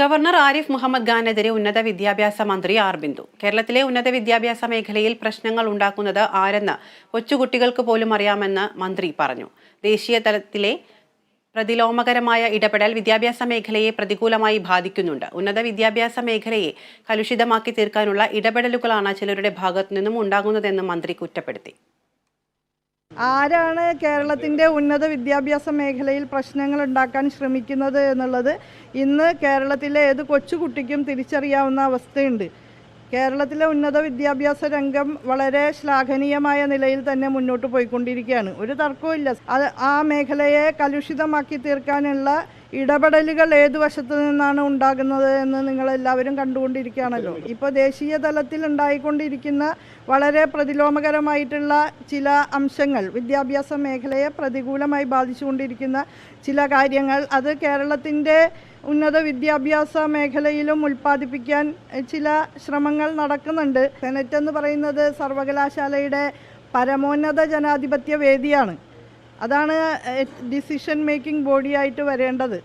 Governor Arif Muhammad ഖാനെതിരെ ഉന്നത വിദ്യാഭ്യാസ മന്ത്രി ആർ ബിന്ദു. കേരളത്തിലെ ഉന്നത വിദ്യാഭ്യാസ മേഖലയിൽ പ്രശ്നങ്ങൾ ഉണ്ടാക്കുന്നത് ആരെന്ന് കൊച്ചുകുട്ടികൾക്ക് പോലും അറിയാമെന്ന് മന്ത്രി പറഞ്ഞു. ദേശീയ തലത്തിലെ പ്രതിലോമകരമായ ഇടപെടൽ വിദ്യാഭ്യാസ മേഖലയെ പ്രതികൂലമായി ബാധിക്കുന്നുണ്ട്. ഉന്നത വിദ്യാഭ്യാസ മേഖലയെ കലുഷിതമാക്കി തീർക്കാനുള്ള ഇടപെടലുകളാണ് ചിലരുടെ ഭാഗത്തു നിന്നും ഉണ്ടാകുന്നതെന്ന് മന്ത്രി കുറ്റപ്പെടുത്തി. ആരാണ് കേരളത്തിന്റെ ഉന്നത വിദ്യാഭ്യാസ മേഖലയിൽ പ്രശ്നങ്ങൾ ഉണ്ടാക്കാൻ ശ്രമിക്കുന്നത് എന്നുള്ളത് ഇന്ന് കേരളത്തിലെ ഏത് കൊച്ചുകുട്ടിക്കും തിരിച്ചറിയാവുന്ന അവസ്ഥയുണ്ട്. കേരളത്തിലെ ഉന്നത വിദ്യാഭ്യാസ രംഗം വളരെ ശ്ലാഘനീയമായ നിലയിൽ തന്നെ മുന്നോട്ട് പോയിക്കൊണ്ടിരിക്കുകയാണ്. ഒരു തർക്കവും ഇല്ല ആ മേഖലയെ കലുഷിതമാക്കി തീർക്കാനുള്ള ഇടപെടലുകൾ ഏതു വശത്തു നിന്നാണ് ഉണ്ടാകുന്നത് എന്ന് നിങ്ങളെല്ലാവരും കണ്ടുകൊണ്ടിരിക്കുകയാണല്ലോ. ഇപ്പോൾ ദേശീയ തലത്തിൽ ഉണ്ടായിക്കൊണ്ടിരിക്കുന്ന വളരെ പ്രതിലോമകരമായിട്ടുള്ള ചില അംശങ്ങൾ വിദ്യാഭ്യാസ മേഖലയെ പ്രതികൂലമായി ബാധിച്ചുകൊണ്ടിരിക്കുന്ന ചില കാര്യങ്ങൾ അത് കേരളത്തിന്റെ ഉന്നത വിദ്യാഭ്യാസ മേഖലയിലും ഉൽപ്പാദിപ്പിക്കാൻ ചില ശ്രമങ്ങൾ നടക്കുന്നുണ്ട്. സെനറ്റ് എന്ന് പറയുന്നത് സർവകലാശാലയുടെ പരമോന്നത ജനാധിപത്യ വേദിയാണ്. അതാണ് ഡിസിഷൻ മേക്കിംഗ് ബോഡിയായിട്ട് വരേണ്ടത്.